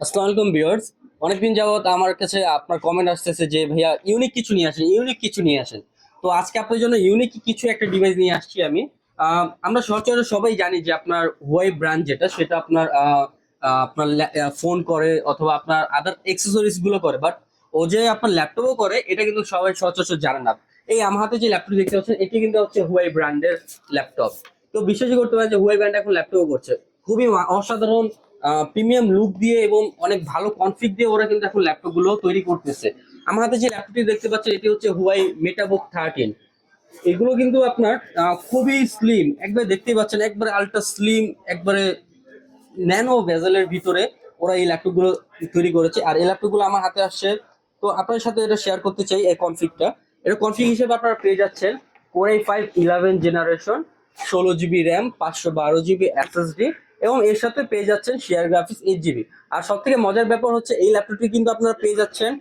আসসালামু আলাইকুম ভিউয়ার্স। অনেকদিন যাবত আমার কাছে আপনার কমেন্ট আসতেছে যে, ভাইয়া ইউনিক কিছু নিয়ে আসেন ইউনিক কিছু নিয়ে আসেন। তো আজকে আপনার জন্য ইউনিক কিছু একটা ডিভাইস নিয়ে আসছি আমি। আমরা সচরাচর সবাই জানি যে আপনার ওয়াই ব্র্যান্ড যেটা, সেটা আপনার আপনার ফোন করে অথবা আপনার আদার এক্সেসরিজগুলো করে। বাট ও যে আপনার ল্যাপটপও করে, এটা কিন্তু সবাই সচরাচর জানে না। এই আমার হাতে যে ল্যাপটপ দেখতে পাচ্ছেন, এটি কিন্তু হচ্ছে হুয়াই ব্র্যান্ডের ল্যাপটপ তো বিশ্বাসই করতে পারেন যে হুয়াই ব্র্যান্ড এখন ল্যাপটপও করছে। খুবই অসাধারণ প্রিমিয়াম লুক দিয়ে এবং অনেক ভালো কনফিগ দিয়ে ওরা কিন্তু এখন ল্যাপটপগুলো তৈরি করতেছে। আমার হাতে যে ল্যাপটপটি দেখতে পাচ্ছেন, এটি হচ্ছে হুয়াই মেটাবুক থার্টিন এগুলো কিন্তু আপনার খুবই স্লিম একবারে দেখতেই পাচ্ছেন, একবারে আলট্রা স্লিম একবারে ন্যানো ভেজেলের ভিতরে ওরা এই ল্যাপটপগুলো তৈরি করেছে। আর এই ল্যাপটপগুলো আমার হাতে আসছে, তো আপনার সাথে এটা শেয়ার করতে চাই এই কনফিগটা এটা কনফিগ হিসেবে আপনারা পেয়ে যাচ্ছেন core i five eleven generation ষোলো জিবি র্যাম পাঁচশো বারো জিবি এসএসডি এবং এর সাথে পেয়ে যাচ্ছেন শেয়ার গ্রাফিক্স এইট জিবি আর সব থেকে মজার ব্যাপার হচ্ছে এই ল্যাপটপটি কিন্তু আপনারা পেয়ে যাচ্ছেন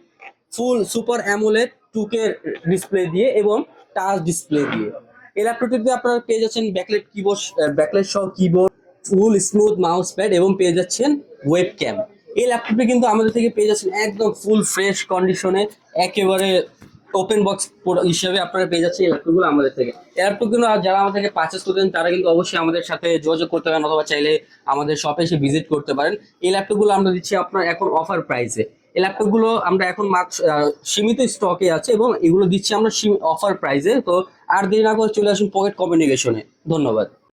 full super AMOLED two K display দিয়ে এবং টাচ ডিসপ্লে দিয়ে। এই ল্যাপটপটিতে আপনারা পেয়ে যাচ্ছেন ব্যাকলেট কিবোর্ড ব্যাকলেট সহ keyboard full smooth mouse pad এবং পেয়ে যাচ্ছেন ওয়েব ক্যাম এই ল্যাপটপটি কিন্তু আমাদের থেকে পেয়ে যাচ্ছেন একদম ফুল ফ্রেশ কন্ডিশনে একেবারে ওপেন বক্স হিসেবে আপনারা পেয়ে যাচ্ছেন এই ল্যাপটপগুলো আমাদের থেকে। এই ল্যাপটপগুলো যারা আমাদের থেকে পারচেস করতেন তারা কিন্তু অবশ্যই আমাদের সাথে যোগাযোগ করতে পারেন অথবা চাইলে আমাদের শপে এসে ভিজিট করতে পারেন। এই ল্যাপটপগুলো আমরা দিচ্ছি আপনার এখন অফার প্রাইসে এই ল্যাপটপগুলো আমরা এখন মাত্র সীমিত স্টকে আছে এবং এগুলো দিচ্ছি আমরা অফার প্রাইসে তো আর দেরি না করে চলে আসুন পকেট কমিউনিকেশনে ধন্যবাদ।